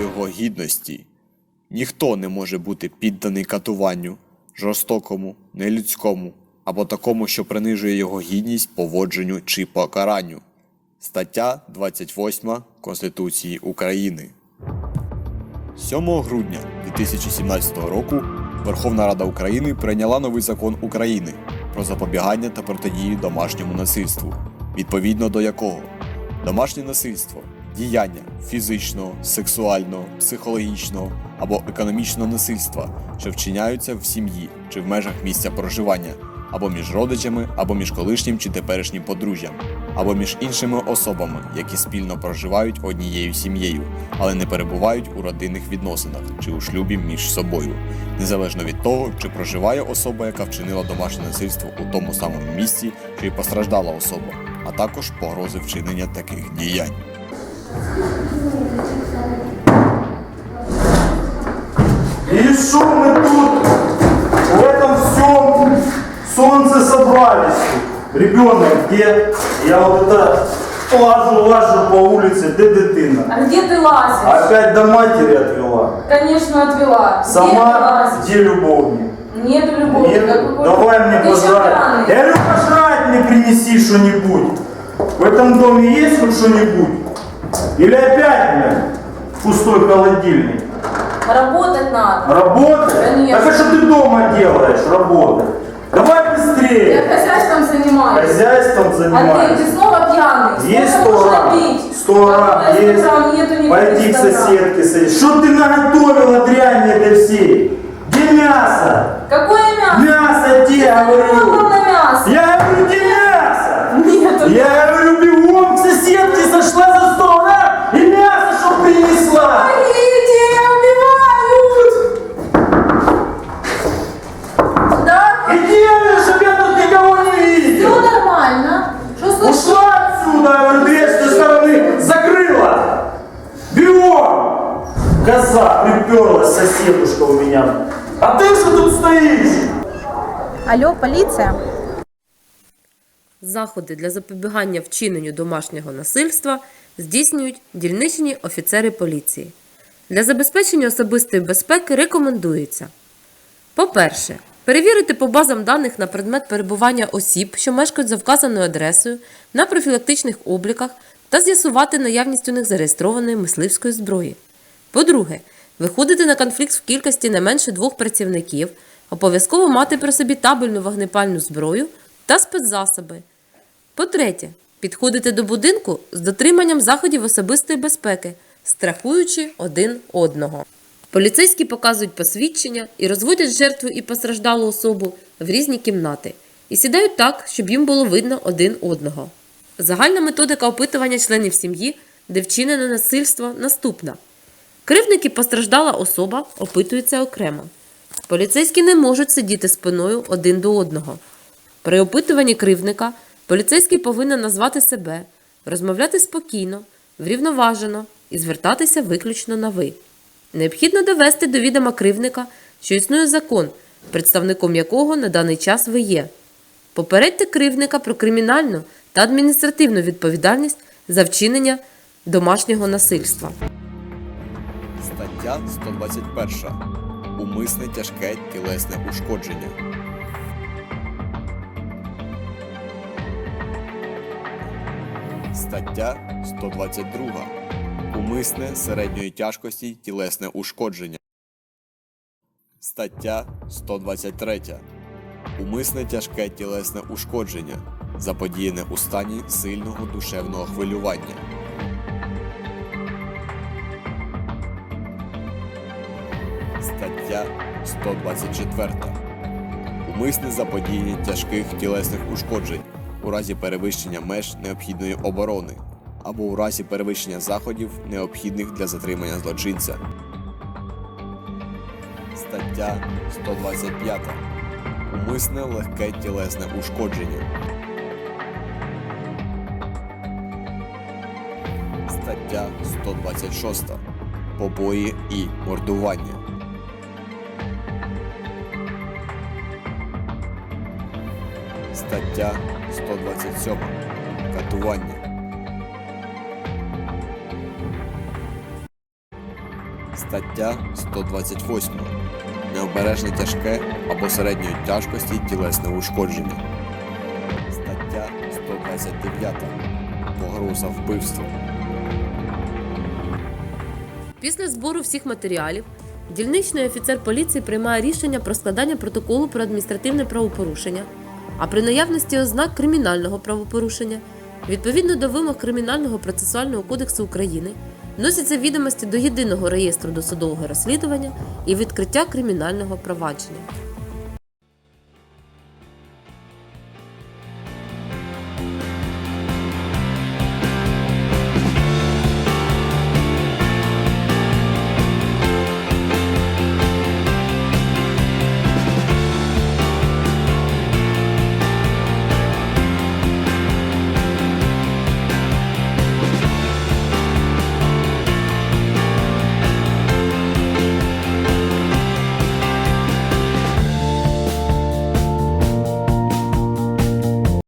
його гідності. Ніхто не може бути підданий катуванню, жорстокому, нелюдському або такому, що принижує його гідність, поводженню чи покаранню. Стаття 28 Конституції України. 7 грудня 2017 року Верховна Рада України прийняла новий закон України про запобігання та протидію домашньому насильству, відповідно до якого домашнє насильство діяння фізичного, сексуального, психологічного або економічного насильства, що вчиняються в сім'ї чи в межах місця проживання, або між родичами, або між колишнім чи теперішнім подружжям, або між іншими особами, які спільно проживають однією сім'єю, але не перебувають у родинних відносинах чи у шлюбі між собою, незалежно від того, чи проживає особа, яка вчинила домашнє насильство у тому самому місці, чи постраждала особа, а також погрози вчинення таких діянь. И что мы тут в этом всем солнце собрались? Ребенок где? Я вот это лажу, лажу по улице, где дитина? А где ты лазишь? Опять до матери отвела. Конечно, отвела. Где ты Сама лазишь? где любовник? Нету любовника. Нет? Давай мне Ты пожрать. Я говорю, пожрать мне принеси что-нибудь. В этом доме есть хоть что-нибудь? Или опять, блядь, пустой холодильник? Работать надо. Работать? Конечно. Так а что ты дома делаешь, работать? Давай Я быстрее. хозяйством занимаюсь. Хозяйством А ты, занимаешься. ты снова пьяный. Есть Сколько сто можно грамм. пить? Сто грамм Какого есть. сто грамм? Нету никаких Пойди к 100 грамм. соседке садись. Что ты наготовила дрянь этой всей? Где мясо? Какое мясо? Мясо где, я Много говорю. Коза приперлась соседушка у меня. А ты что тут стоишь? Алло, поліція? Заходи для запобігання вчиненню домашнього насильства здійснюють дільничні офіцери поліції. Для забезпечення особистої безпеки рекомендується по-перше, перевірити по базам даних на предмет перебування осіб, що мешкають за вказаною адресою, на профілактичних обліках та з'ясувати наявність у них зареєстрованої мисливської зброї. По-друге, виходити на конфлікт в кількості не менше двох працівників, обов'язково мати при собі табельну вогнепальну зброю та спецзасоби. По-третє, підходити до будинку з дотриманням заходів особистої безпеки, страхуючи один одного. Поліцейські показують посвідчення і розводять жертву і постраждалу особу в різні кімнати і сідають так, щоб їм було видно один одного. Загальна методика опитування членів сім'ї, де вчинено насильство, наступна. Кривник і постраждала особа опитуються окремо. Поліцейські не можуть сидіти спиною один до одного. При опитуванні кривника поліцейський повинен назвати себе, розмовляти спокійно, врівноважено і звертатися виключно на ви. Необхідно довести до відома кривника, що існує закон, представником якого на даний час ви є. Попередьте кривника про кримінальну та адміністративну відповідальність за вчинення домашнього насильства. Стаття 121. Умисне тяжке тілесне ушкодження. Стаття 122. Умисне середньої тяжкості тілесне ушкодження. Стаття 123. Умисне тяжке тілесне ушкодження, заподіяне у стані сильного душевного хвилювання. Стаття 124. Умисне заподіяння тяжких тілесних ушкоджень у разі перевищення меж необхідної оборони або у разі перевищення заходів, необхідних для затримання злочинця. Стаття 125. Умисне легке тілесне ушкодження. Стаття 126. Побої і мордування. Стаття 127. Катування. Стаття 128. Необережне тяжке або середньої тяжкості тілесне ушкодження. Стаття 129. Погроза вбивством. Після збору всіх матеріалів дільничний офіцер поліції приймає рішення про складання протоколу про адміністративне правопорушення, а при наявності ознак кримінального правопорушення, відповідно до вимог Кримінального процесуального кодексу України, вносяться відомості до єдиного реєстру досудового розслідування і відкриття кримінального провадження.